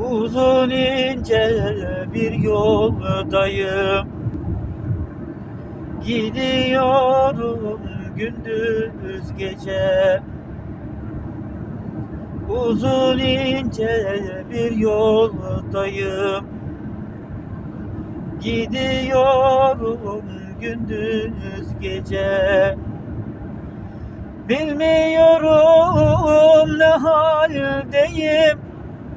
Uzun ince bir yoldayım. Gidiyorum gündüz gece. Uzun ince bir yoldayım. Gidiyorum gündüz gece. Bilmiyorum ne haldeyim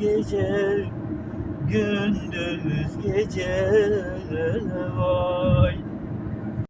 gece Gündüz gece var